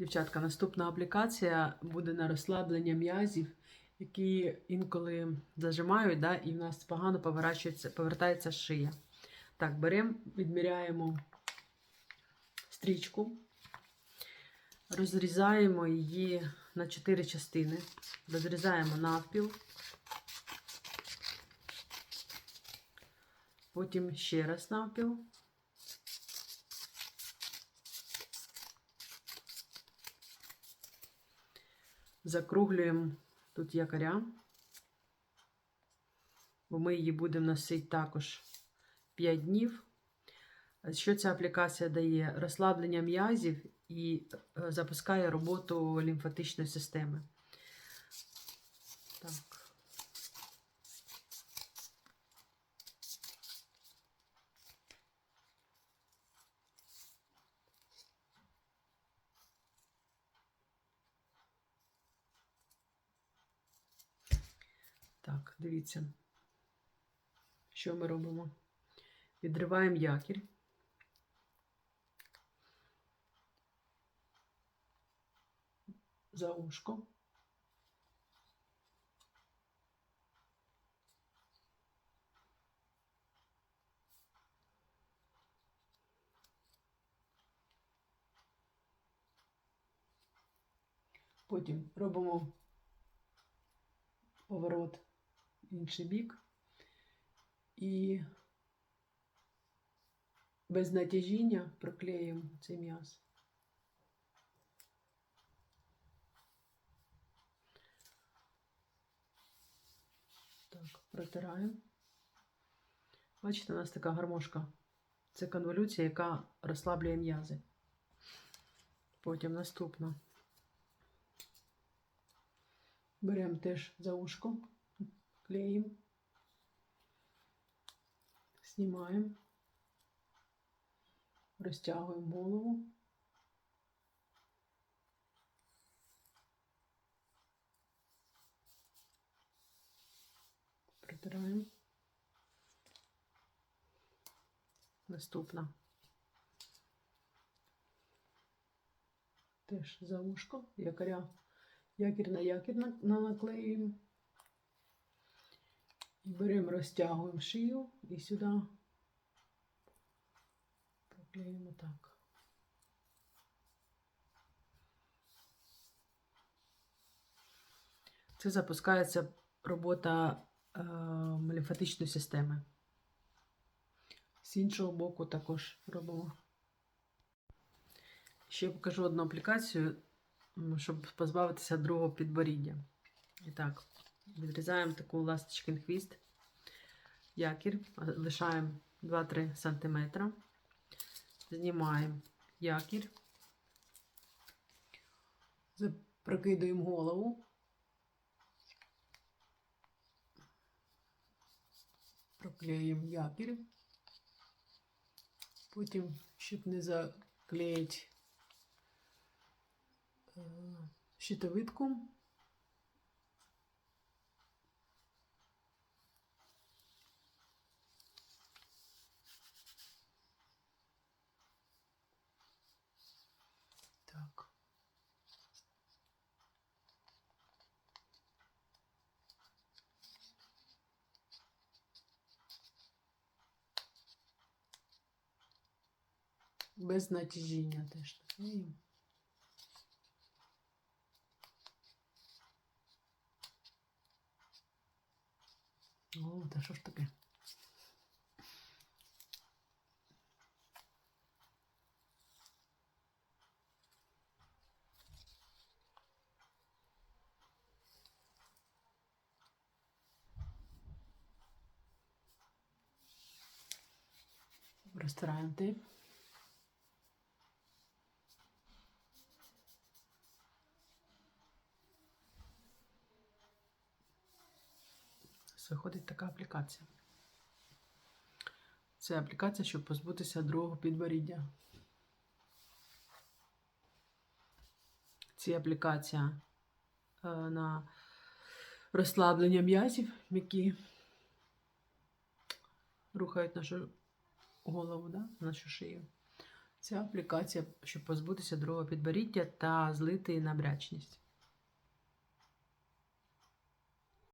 Дівчатка, наступна аплікація буде на розслаблення м'язів, які інколи зажимають, да, і в нас погано повертається шия. Так, беремо, відміряємо стрічку, розрізаємо її на 4 частини, розрізаємо навпіл. Потім ще раз навпіл. Закруглюємо тут якоря, бо ми її будемо носити також 5 днів. Що ця аплікація дає? Розслаблення м'язів і е, запускає роботу лімфатичної системи. Так. Так, дивіться, що ми робимо? Відриваємо якір. За ушко. Потім робимо поворот інший бік і без натяжіння проклеїмо цей м'яз. Так, протираємо. Бачите, у нас така гармошка. Це конволюція, яка розслаблює м'язи. Потім наступна. Беремо теж за ушко, клеїмо, знімаємо, розтягуємо голову. Протираємо. Наступна. Теж за ушко, якоря якір на якір на- на- наклеюємо. Беремо, розтягуємо шию і сюди проклеїмо так. Це запускається робота е, лімфатичної системи. З іншого боку також робимо. Ще покажу одну аплікацію, щоб позбавитися другого підборіддя. І так, відрізаємо таку ласточкин хвіст, якір, лишаємо 2-3 см, знімаємо якір, прокидуємо голову. Проклеїмо якір. Потім, щоб не заклеїти е, щитовидку. Так. Без натяжіння теж. О, та що ж таке? Розтираємо тип. Виходить така аплікація. Це аплікація, щоб позбутися другого підборіддя. Це аплікація е, на розслаблення м'язів, які рухають нашу голову, да? нашу шию. Ця аплікація, щоб позбутися другого підборіддя та злити набрячність.